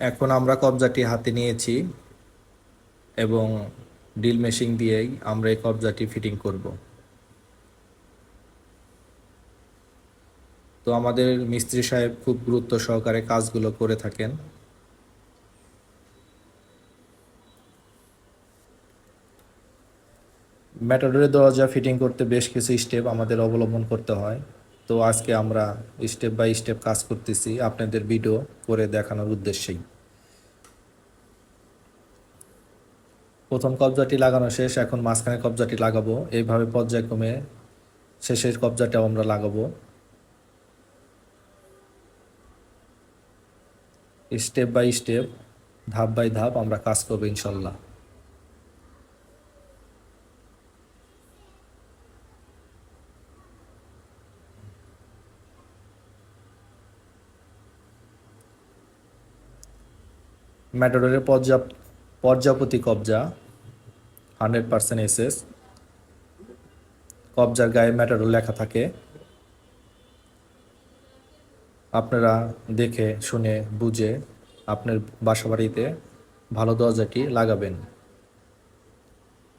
এখন আমরা কবজাটি হাতে নিয়েছি এবং ড্রিল মেশিন দিয়েই আমরা এই কবজাটি ফিটিং করব। তো আমাদের মিস্ত্রি সাহেব খুব গুরুত্ব সহকারে কাজগুলো করে থাকেন। ম্যাটাডোরের দরজা ফিটিং করতে বেশ কিছু স্টেপ আমাদের অবলম্বন করতে হয়। তো আজকে আমরা স্টেপ বাই স্টেপ কাজ করতেছি আপনাদের ভিডিও করে দেখানোর উদ্দেশ্যেই। প্রথম কবজাটি লাগানো শেষ, এখন মাঝখানে কবজাটি লাগাবো। এইভাবে পর্যায়ক্রমে শেষের কবজাটাও আমরা লাগাবো। স্টেপ বাই স্টেপ ধাপ বাই ধাপ আমরা কাজ করব ইনশাল্লাহ। ম্যাটাডোরের পর্যা পর্যাপতি কবজা হান্ড্রেড পার্সেন্ট এসএস কবজার গায়ে ম্যাটাডোর লেখা থাকে। আপনারা দেখে, শুনে, বুঝে আপনার বাসাবাড়িতে ভালো দরজাটি লাগাবেন।